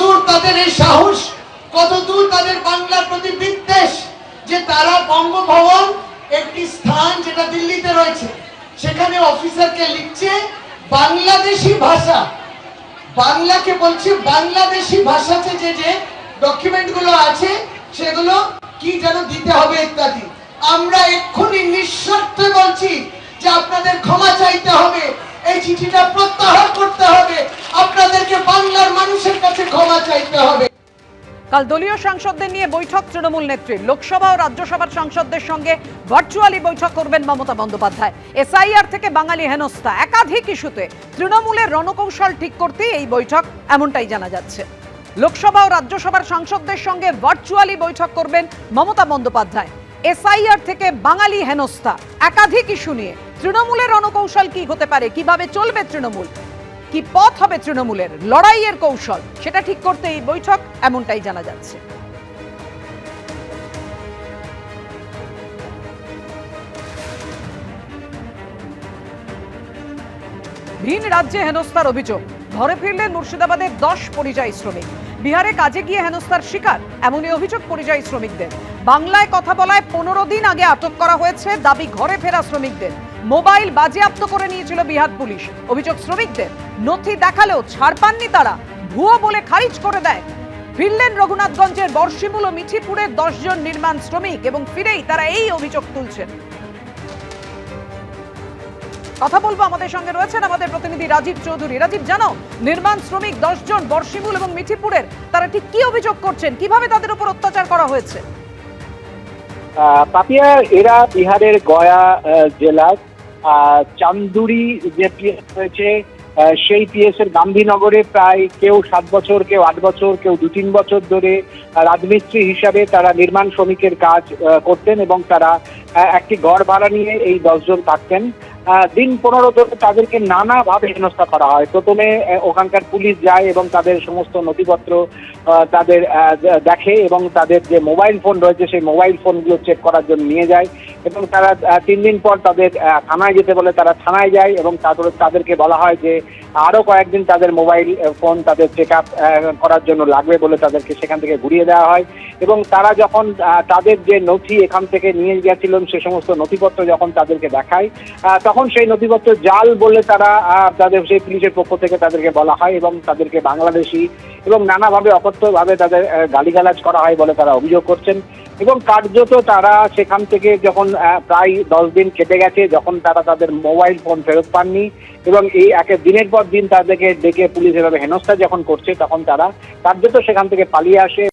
দূর তাদের এই সাহস কত দূর তাদের বাংলার প্রতি বিদ্বেষ যে তারা বঙ্গভবন একটি স্থান যেটা দিল্লিতে রয়েছে, সেখানে অফিসারকে লিখছে বাংলাদেশি ভাষা। বাংলাকে বলছে বাংলাদেশি ভাষাতে যে যে ডকুমেন্টগুলো আছে, সেগুলো কি যেন দিতে হবে ইত্যাদি। আমরা এক্ষুনি নিঃশর্তে বলছি যে আপনাদের ক্ষমা চাইতে হবে, এই চিঠিটা প্রত্যাহার করতে হবে। আপনাদেরকে কাল দলীয় সাংসদদের নিয়ে বৈঠক তৃণমূল নেত্রীর। লোকসভা ও রাজ্যসভার সাংসদদের সঙ্গে ভার্চুয়ালি বৈঠক করবেন মমতা বন্দ্যোপাধ্যায়। এসআইআর থেকে বাঙালি হেনস্থা, একাধিক ইস্যুতে তৃণমূলের রণকৌশল ঠিক করতে এই বৈঠক এমনটাই জানা যাচ্ছে। লোকসভা ও রাজ্যসভার সাংসদদের সঙ্গে ভার্চুয়ালি বৈঠক করবেন মমতা বন্দ্যোপাধ্যায়। এসআইআর থেকে বাঙালি হেনস্থা, একাধিক ইস্যু নিয়ে। তৃণমূলের রণকৌশল কি হতে পারে, কীভাবে চলবে তৃণমূল? কি পথ হবে তৃণমূলের? লড়াইয়ের কৌশল, সেটা ঠিক করতে এই বৈঠক এমনটাই জানা যাচ্ছে। ভিন রাজ্যে হেনস্থার অভিযোগ, ঘরে ফিরলেন মুর্শিদাবাদের দশ পরিযায়ী শ্রমিক। বিহারে কাজে গিয়ে হেনস্থার শিকার, এমনই অভিযোগ পরিযায়ী শ্রমিকদের। বাংলায় কথা বলায় পনেরো দিন আগে আটক করা হয়েছে দাবি ঘরে ফেরা শ্রমিকদের। মোবাইল বাজেয়াপ্ত করে নিয়েছিল বিহার পুলিশ। অভিযোগ শ্রমিকদের, নথি দেখালেও ছাড় পাননি তারা। ভুয়ো বলে খারিজ করে দেয়। ফিরলেন রঘুনাথগঞ্জের বর্ষিমূল ও মিঠিপুরের দশজন নির্মাণ শ্রমিক এবং ফিরেই তারা এই অভিযোগ তুলছেন। কথা বলব আমাদের সঙ্গে রয়েছেন আমাদের প্রতিনিধি রাজীব চৌধুরী। রাজীব, জানো, নির্মাণ শ্রমিক দশজন বর্ষিমূল এবং মিঠিপুরের, তারা ঠিক কি অভিযোগ করছেন? কীভাবে তাদের উপর অত্যাচার করা হয়েছে? পাপিয়া, এরা বিহারের গয়া জেলার চান্দুরি যে পিএস রয়েছে সেই পিএস এর গান্ধীনগরে প্রায় কেউ সাত বছর, কেউ আট বছর, কেউ দু তিন বছর ধরে রাজমিস্ত্রি হিসাবে তারা নির্মাণ শ্রমিকের কাজ করতেন এবং তারা একটি ঘর ভাড়া নিয়ে এই দশজন থাকতেন। দিন পনেরো ধরে তাদেরকে নানাভাবে হেনস্থা করা হয়। প্রথমে ওখানকার পুলিশ যায় এবং তাদের সমস্ত নথিপত্র তাদের দেখে এবং তাদের যে মোবাইল ফোন রয়েছে, সেই মোবাইল ফোনগুলো চেক করার জন্য নিয়ে যায় এবং তারা তিন দিন পর তাদের থানায় যেতে বলে তারা থানায় যায় এবং তারপরে তাদেরকে বলা হয় যে আরও কয়েকদিন তাদের মোবাইল ফোন তাদের চেক আপ করার জন্য লাগবে বলে তাদেরকে সেখান থেকে ঘুরিয়ে দেওয়া হয়। এবং তারা যখন তাদের যে নথি এখান থেকে নিয়ে গিয়েছিলেন, সে সমস্ত নথিপত্র যখন তাদেরকে দেখায় তখন সেই নথিপত্র জাল বলে তারা তাদের, সেই পুলিশের পক্ষ থেকে তাদেরকে বলা হয় এবং তাদেরকে বাংলাদেশি এবং নানাভাবে অকথ্যভাবে তাদের গালিগালাজ করা হয় বলে তারা অভিযোগ করছেন। এবং কার্যত তারা সেখান থেকে যখন প্রায় দশ দিন কেটে গেছে, যখন তারা তাদের মোবাইল ফোন ফেরত পাননি এবং এই একে দিনের পর দিন তাদেরকে ডেকে পুলিশ এভাবে হেনস্থা যখন করছে, তখন তারা কার্যত সেখান থেকে পালিয়ে আসে।